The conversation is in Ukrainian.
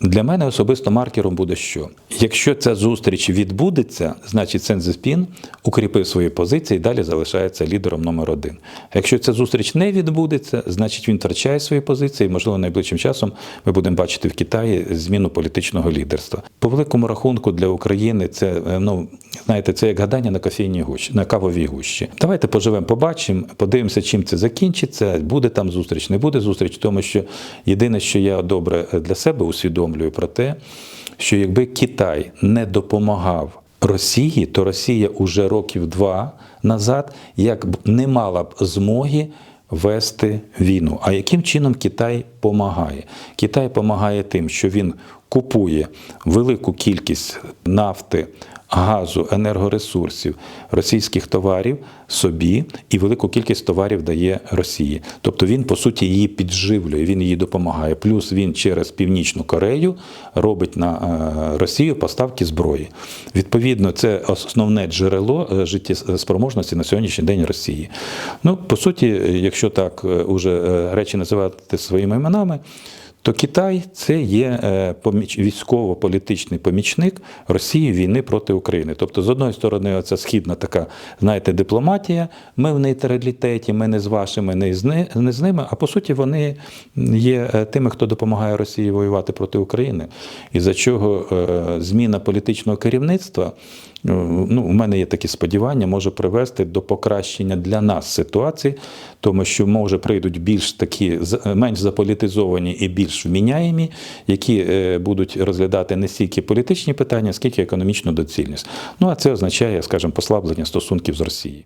Для мене особисто маркером буде що? Якщо ця зустріч відбудеться, значить Сензеспін укріпив свої позиції і далі залишається лідером номер один. Якщо ця зустріч не відбудеться, значить він втрачає свої позиції. і, Можливо, найближчим часом ми будемо бачити в Китаї зміну політичного лідерства. По великому рахунку для України це е, ну знаєте, це як гадання на кофейній гущі, на кавовій гущі. Давайте поживемо, побачимо, подивимося, чим це закінчиться. Буде там зустріч, не буде зустріч, тому що єдине, що я добре для себе усвідомлюю про те, що якби Китай не допомагав Росії, то Росія уже років два назад як не мала б змоги вести війну. А яким чином Китай помагає? Китай допомагає тим, що він купує велику кількість нафти, газу, енергоресурсів, російських товарів собі і велику кількість товарів дає Росії. Тобто він, по суті, її підживлює, він їй допомагає. Плюс він через Північну Корею робить на е, Росію поставки зброї. Відповідно, це основне джерело е, життєспроможності на сьогоднішній день Росії. Ну, по суті, якщо так е, уже речі називати своїми іменами. То Китай це є е, військово-політичний помічник Росії війни проти України. Тобто, з одної сторони, оця східна така, знаєте, дипломатія. Ми в нейтралітеті, ми не з вашими, не з, ними. А по суті, вони є е, тими, хто допомагає Росії воювати проти України. І за чого е, зміна політичного керівництва. Ну, у мене є такі сподівання, може привести до покращення для нас ситуації, тому що може прийдуть більш такі менш заполітизовані і більш вміняємі, які е, будуть розглядати не стільки політичні питання, скільки економічну доцільність. Ну а це означає, скажімо, послаблення стосунків з Росією.